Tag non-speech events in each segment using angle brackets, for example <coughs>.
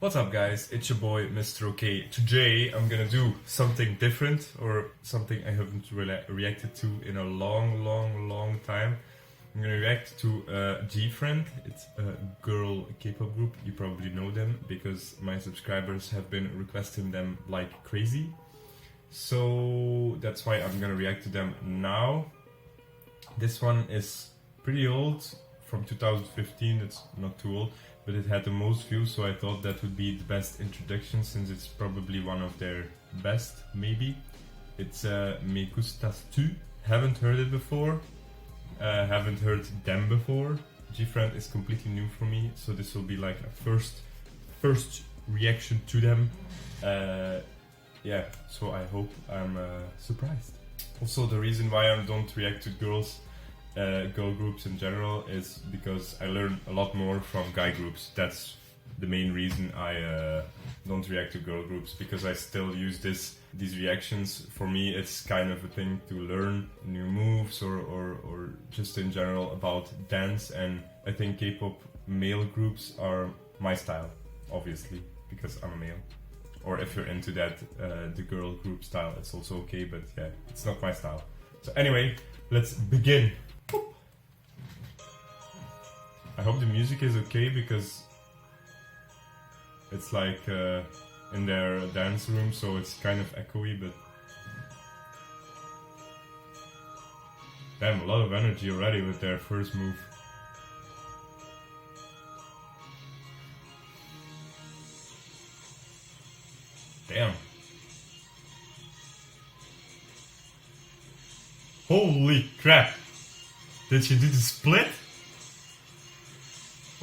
What's up, guys? It's your boy, Mr. OK. Today, I'm gonna do something different or something I haven't really reacted to in a long, long, long time. I'm gonna react to uh, G-Friend. It's a girl K-pop group. You probably know them because my subscribers have been requesting them like crazy. So that's why I'm gonna react to them now. This one is pretty old, from 2015. It's not too old, but it had the most views, so I thought that would be the best introduction since it's probably one of their best, maybe. It's uh, Me Gustas Tu. Haven't heard it before. Uh, haven't heard them before. G-Friend is completely new for me, so this will be like a first, first reaction to them. Uh, yeah, so I hope I'm uh, surprised. Also, the reason why I don't react to girls, uh, girl groups in general, is because I learn a lot more from guy groups. That's the main reason I uh, don't react to girl groups because I still use this these reactions. For me, it's kind of a thing to learn new moves or, or, or just in general about dance. And I think K-pop male groups are my style, obviously, because I'm a male or if you're into that uh, the girl group style it's also okay but yeah it's not my style so anyway let's begin. I hope the music is okay because it's like uh, in their dance room so it's kind of echoey but damn a lot of energy already with their first move Damn. Holy crap. Did she do the split?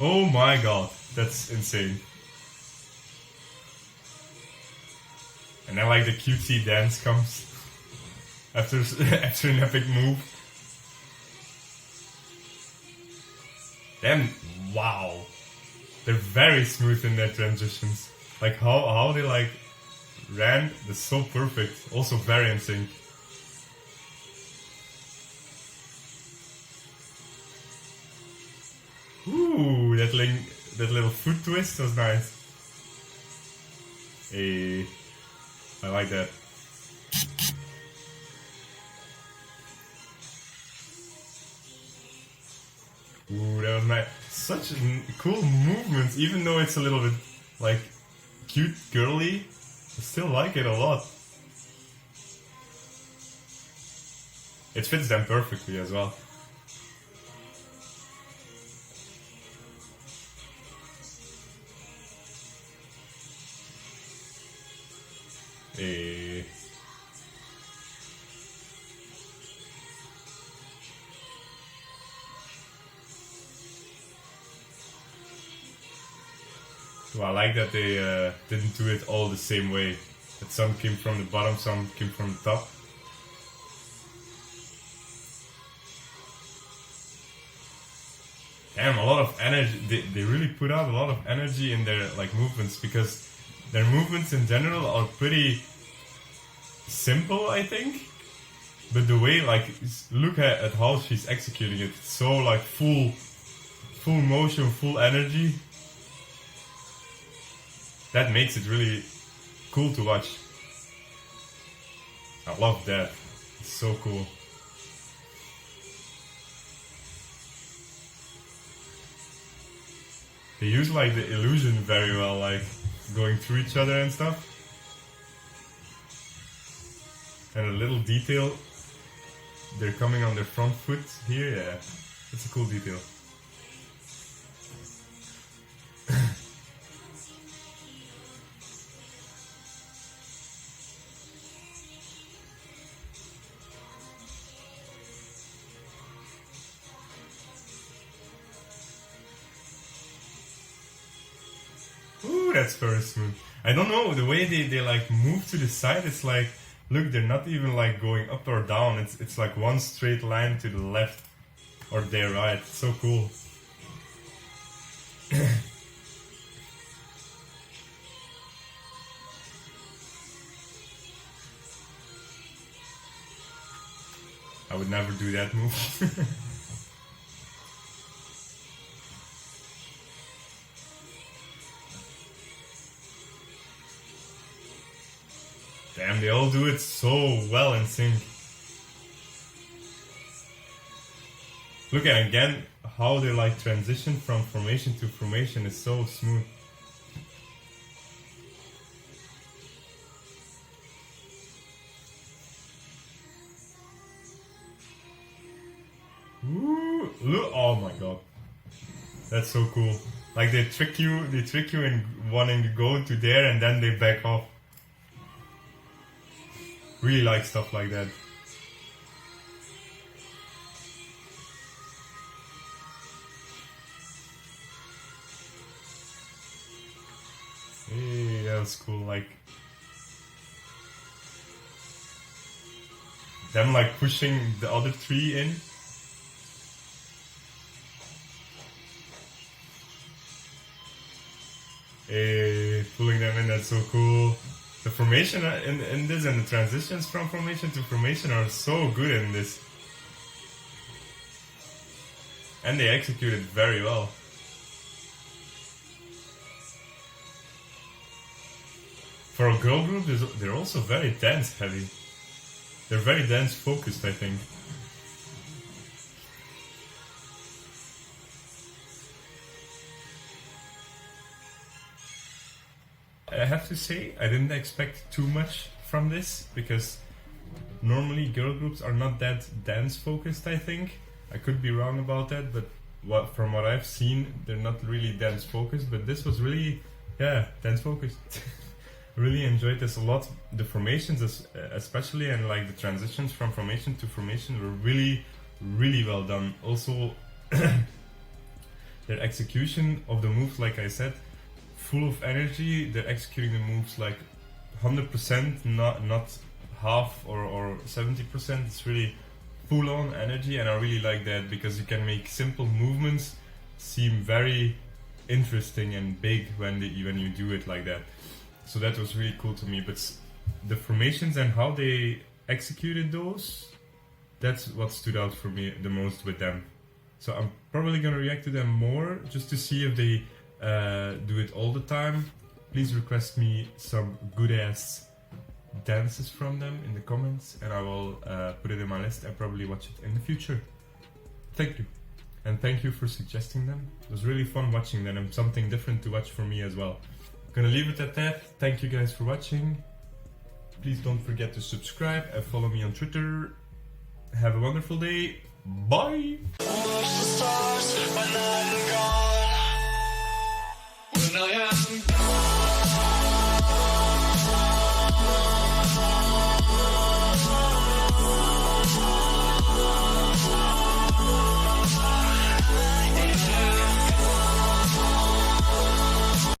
Oh my god, that's insane. And then like the cutesy dance comes after <laughs> after an epic move. Then wow. They're very smooth in their transitions. Like how how they like ran is so perfect. Also very sync. That, ling- that little foot twist was nice. Hey, I like that. Ooh, that was nice. Such cool movement, even though it's a little bit like cute, girly. I still like it a lot. It fits them perfectly as well. Eh. So I like that they uh, didn't do it all the same way. That some came from the bottom, some came from the top. Damn, a lot of energy. They, they really put out a lot of energy in their like movements because their movements in general are pretty simple, I think. But the way, like, look at, at how she's executing it. It's so like full, full motion, full energy that makes it really cool to watch. I love that. It's so cool. They use like the illusion very well, like going through each other and stuff. And a little detail, they're coming on their front foot here, yeah. It's a cool detail. That's very smooth. I don't know the way they, they like move to the side. It's like look, they're not even like going up or down. It's it's like one straight line to the left or their right. So cool. <coughs> I would never do that move. <laughs> and they all do it so well in sync. Look at again how they like transition from formation to formation is so smooth. Ooh, look! Oh my god, that's so cool. Like they trick you, they trick you in wanting to go to there, and then they back off. Really like stuff like that. Hey, that was cool. Like them, like pushing the other three in. Hey, pulling them in, that's so cool. The formation uh, in, in this and the transitions from formation to formation are so good in this. And they execute it very well. For a girl group, they're also very dance heavy. They're very dance focused, I think. I have to say, I didn't expect too much from this because normally girl groups are not that dance focused. I think I could be wrong about that, but what from what I've seen, they're not really dance focused. But this was really, yeah, dance focused. <laughs> really enjoyed this a lot. The formations, especially, and like the transitions from formation to formation, were really, really well done. Also, <coughs> their execution of the moves, like I said, full of energy. They're executing the moves like 100%, not not half or, or 70%. It's really full on energy, and I really like that because you can make simple movements seem very interesting and big when they, when you do it like that. So that was really cool to me. But the formations and how they executed those, that's what stood out for me the most with them. So I'm probably gonna react to them more just to see if they uh, do it all the time. Please request me some good ass dances from them in the comments, and I will uh, put it in my list and probably watch it in the future. Thank you, and thank you for suggesting them. It was really fun watching them and something different to watch for me as well. I'm Gonna leave it at that. Thank you guys for watching. Please don't forget to subscribe and follow me on Twitter. Have a wonderful day. Bye. I am.